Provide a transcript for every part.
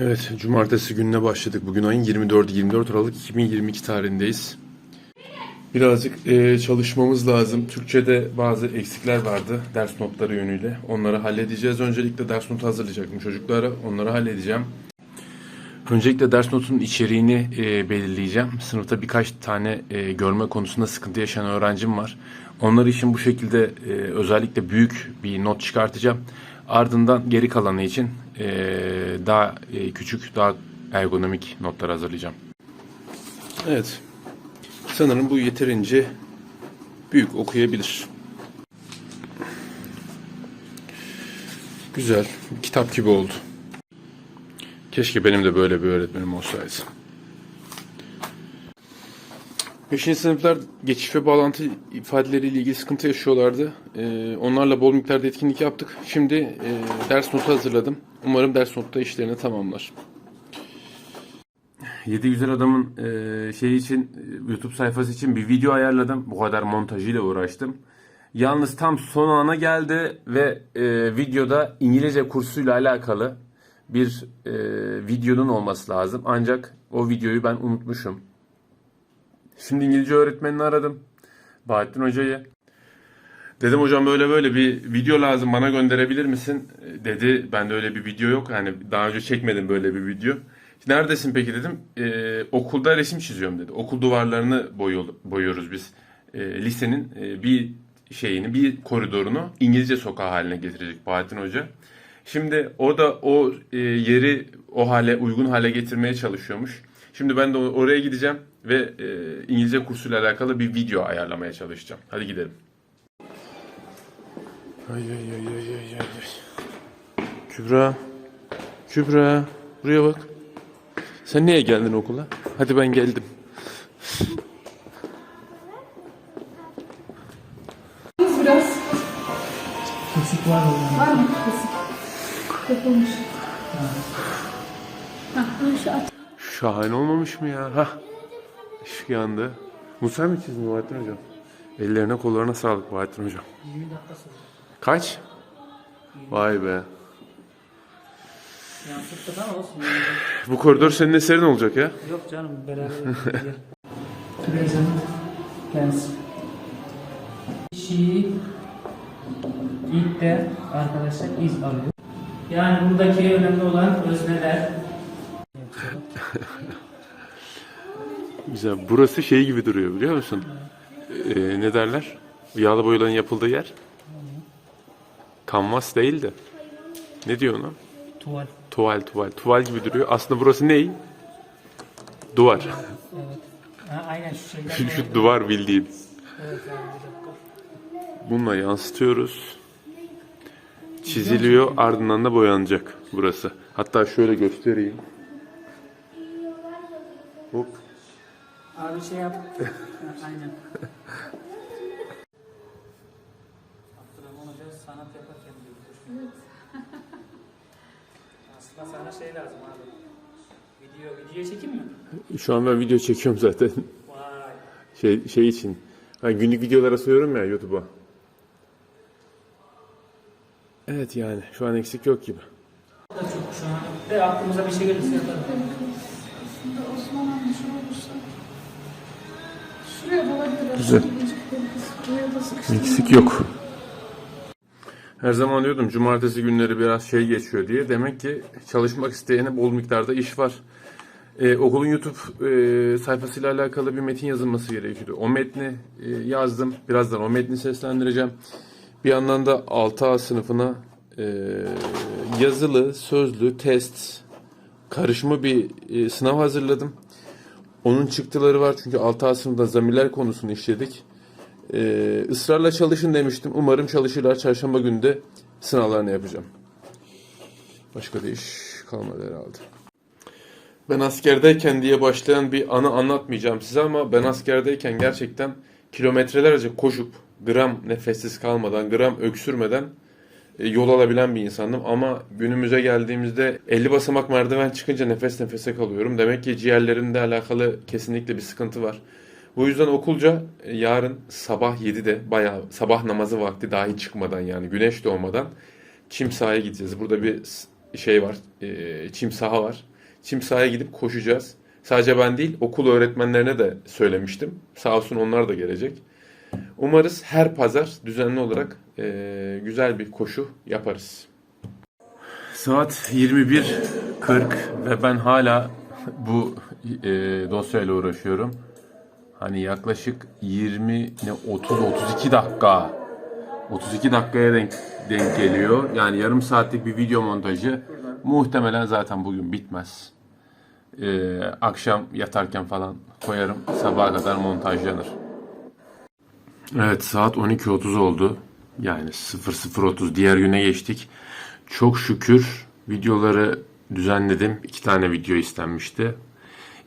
Evet, cumartesi gününe başladık. Bugün ayın 24 24 Aralık 2022 tarihindeyiz. Birazcık e, çalışmamız lazım. Türkçe'de bazı eksikler vardı ders notları yönüyle. Onları halledeceğiz. Öncelikle ders notu hazırlayacaktım çocuklara. Onları halledeceğim. Öncelikle ders notunun içeriğini e, belirleyeceğim. Sınıfta birkaç tane e, görme konusunda sıkıntı yaşayan öğrencim var. Onlar için bu şekilde e, özellikle büyük bir not çıkartacağım. Ardından geri kalanı için e, daha e, küçük, daha ergonomik notlar hazırlayacağım. Evet. Sanırım bu yeterince büyük okuyabilir. Güzel. Kitap gibi oldu. Keşke benim de böyle bir öğretmenim olsaydı. Beşinci sınıflar geçiş ve bağlantı ifadeleriyle ilgili sıkıntı yaşıyorlardı. Ee, onlarla bol miktarda etkinlik yaptık. Şimdi e, ders notu hazırladım. Umarım ders notta işlerini tamamlar. 7 güzel adamın e, şey için e, YouTube sayfası için bir video ayarladım. Bu kadar montajıyla uğraştım. Yalnız tam son ana geldi ve e, videoda İngilizce kursuyla alakalı bir e, videonun olması lazım. Ancak o videoyu ben unutmuşum. Şimdi İngilizce öğretmenini aradım. Bahattin Hoca'yı. Dedim hocam böyle böyle bir video lazım bana gönderebilir misin? Dedi bende öyle bir video yok. Yani daha önce çekmedim böyle bir video. Neredesin peki dedim. "E, okulda resim çiziyorum dedi. Okul duvarlarını boyu- boyuyoruz biz. E, lisenin e, bir şeyini, bir koridorunu İngilizce sokağı haline getirecek Bahattin Hoca. Şimdi o da o e, yeri o hale uygun hale getirmeye çalışıyormuş. Şimdi ben de oraya gideceğim ve e, İngilizce kursuyla alakalı bir video ayarlamaya çalışacağım. Hadi gidelim. Ay ay ay ay ay ay. Kübra. Kübra. Buraya bak. Sen niye geldin okula? Hadi ben geldim. Biraz Kesik var orada. var mı kesik? Yapılmış. Şahane olmamış mı ya? Hah. Işık yandı. Sen mi çizdin Bahattin Hocam? Ellerine kollarına sağlık Bahattin Hocam. 20 dakika sonra. Kaç? Vay be. Olsun. Bu koridor senin eserin olacak ya. Yok canım beraber. Present tense. She ilk de arkadaşlar is alıyor. Yani buradaki önemli olan özneler. Güzel. Burası şey gibi duruyor biliyor musun? Ee, ne derler? Yağlı boyaların yapıldığı yer. Kanvas değil de. Ne diyor ona? Tuval. Tuval tuval. Tuval gibi duruyor. Aslında burası ne? Duvar. Evet. Ha, aynen şu şeyden. Şu, duvar bildiğin. Evet. Bununla yansıtıyoruz. Çiziliyor ardından da boyanacak burası. Hatta şöyle göstereyim. Hop. Abi şey yap. Aynen. Abdurrahman Hoca sanat yaparken diyor. Aslında sana şey lazım abi. Video, video çekeyim mi? Şu an ben video çekiyorum zaten. Vay. Şey, şey için. Hani günlük videolara söylüyorum ya YouTube'a. Evet yani şu an eksik yok gibi. Çok şu an. De aklımıza bir şey gelirse yaparım. Güzel. Eksik yok. Her zaman diyordum cumartesi günleri biraz şey geçiyor diye. Demek ki çalışmak isteyene bol miktarda iş var. Ee, okulun YouTube e, sayfasıyla alakalı bir metin yazılması gerekiyordu. O metni e, yazdım. Birazdan o metni seslendireceğim. Bir yandan da 6A sınıfına e, yazılı, sözlü, test, karışımı bir e, sınav hazırladım. Onun çıktıları var çünkü 6A sınıfında zamirler konusunu işledik. Ee, ısrarla çalışın demiştim. Umarım çalışırlar. Çarşamba günü de sınavlarını yapacağım. Başka da iş kalmadı herhalde. Ben askerdeyken diye başlayan bir anı anlatmayacağım size ama ben askerdeyken gerçekten kilometrelerce koşup gram nefessiz kalmadan, gram öksürmeden yol alabilen bir insandım. Ama günümüze geldiğimizde 50 basamak merdiven çıkınca nefes nefese kalıyorum. Demek ki ciğerlerimle alakalı kesinlikle bir sıkıntı var. Bu yüzden okulca e, yarın sabah 7'de bayağı sabah namazı vakti dahi çıkmadan yani güneş doğmadan çim sahaya gideceğiz. Burada bir şey var, e, çim saha var. Çim sahaya gidip koşacağız. Sadece ben değil, okul öğretmenlerine de söylemiştim. Sağ olsun onlar da gelecek. Umarız her pazar düzenli olarak e, güzel bir koşu yaparız. Saat 21.40 ve ben hala bu e, dosyayla uğraşıyorum. Hani yaklaşık 20 ne 30 32 dakika 32 dakikaya denk denk geliyor. Yani yarım saatlik bir video montajı muhtemelen zaten bugün bitmez. Ee, akşam yatarken falan koyarım. Sabaha kadar montajlanır. Evet saat 12.30 oldu. Yani 00.30 diğer güne geçtik. Çok şükür videoları düzenledim. İki tane video istenmişti.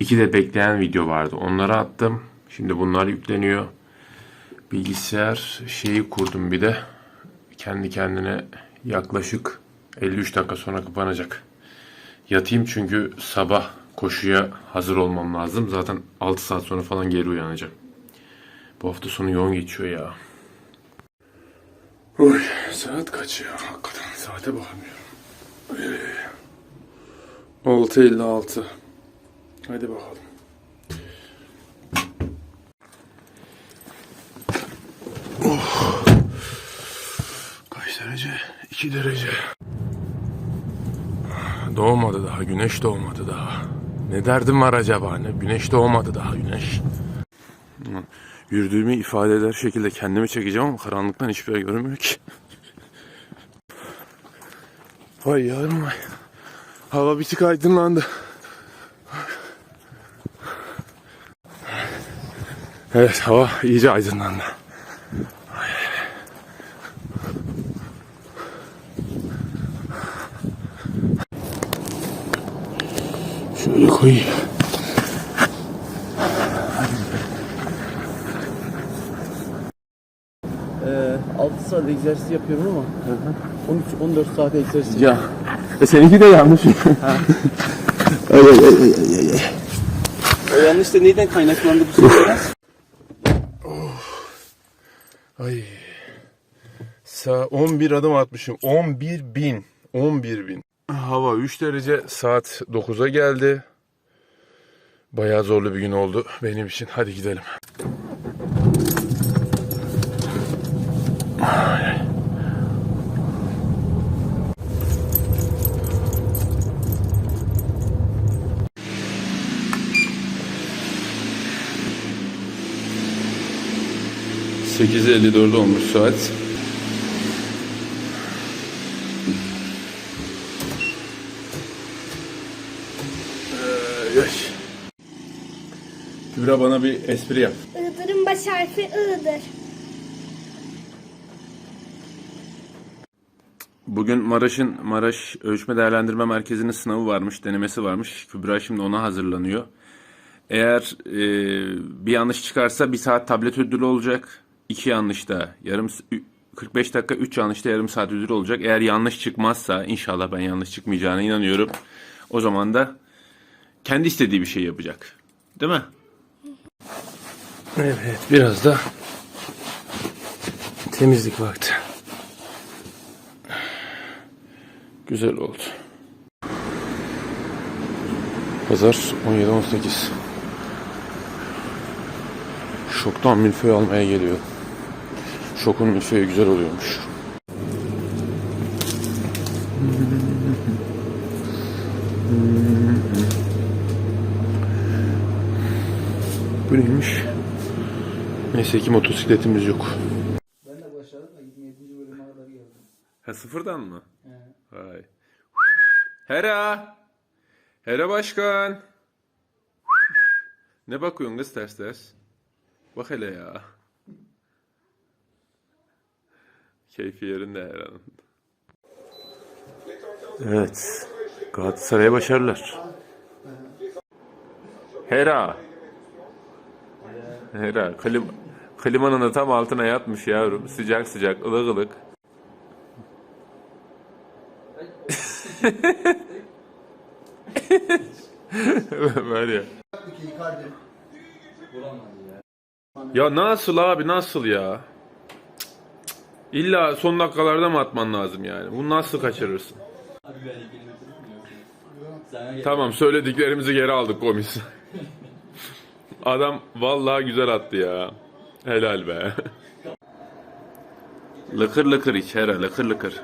İki de bekleyen video vardı. Onları attım. Şimdi bunlar yükleniyor. Bilgisayar şeyi kurdum bir de. Kendi kendine yaklaşık 53 dakika sonra kapanacak. Yatayım çünkü sabah koşuya hazır olmam lazım. Zaten 6 saat sonra falan geri uyanacağım. Bu hafta sonu yoğun geçiyor ya. Oy, saat kaç ya? Hakikaten saate bakmıyorum. Ee, 6.56. Hadi bakalım. Kaç derece? 2 derece. Doğmadı daha, güneş doğmadı daha. Ne derdim var acaba? Ne? Güneş doğmadı daha, güneş. Yürüdüğümü ifade eder şekilde kendimi çekeceğim ama karanlıktan hiçbir yer görünmüyor ki. Vay yavrum vay. Hava bir tık aydınlandı. Evet hava iyice aydınlandı. Şöyle koyayım. Ee, 6 saat egzersiz yapıyorum ama 13-14 saat egzersiz Ya. E seninki de yanlış. ay, ay, ay, ay, ay, ay. O yanlış da neyden kaynaklandı bu sorular? Ay. Sa 11 adım atmışım. 11 bin. 11 bin. Hava 3 derece. Saat 9'a geldi. Bayağı zorlu bir gün oldu benim için. Hadi gidelim. ...8.54 olmuş saat. Yaş. Kübra bana bir espri yap. Iğdır'ın baş harfi I'dır. Bugün Maraş'ın Maraş Ölçme Değerlendirme Merkezi'nin sınavı varmış, denemesi varmış. Kübra şimdi ona hazırlanıyor. Eğer e, bir yanlış çıkarsa bir saat tablet ödülü olacak. İki yanlış da yarım s- ü- 45 dakika, 3 yanlış da yarım saat ödülü olacak. Eğer yanlış çıkmazsa inşallah ben yanlış çıkmayacağına inanıyorum. O zaman da kendi istediği bir şey yapacak. Değil mi? Evet, biraz da temizlik vakti. Güzel oldu. Pazar 17-18. Şoktan milföy almaya geliyor. Şokun milföyü güzel oluyormuş. Bu neymiş? Neyse ki motosikletimiz yok. Ben de başladım da 27. bölüme kadar geldim. Ha sıfırdan mı? Vay. Hera! Hera başkan! Ne bakıyorsun kız ters ters? Bak hele ya. Keyfi yerinde Hera'nın. Evet. Galatasaray'a başarılar. Hera! Hera. Klim, klimanın da tam altına yatmış yavrum. Sıcak sıcak, ılık ılık. Var ya. Ya nasıl abi nasıl ya? İlla son dakikalarda mı atman lazım yani? Bunu nasıl kaçırırsın? Tamam söylediklerimizi geri aldık komis. Adam vallahi güzel attı ya. Helal be. lıkır lıkır iç hele lıkır lıkır.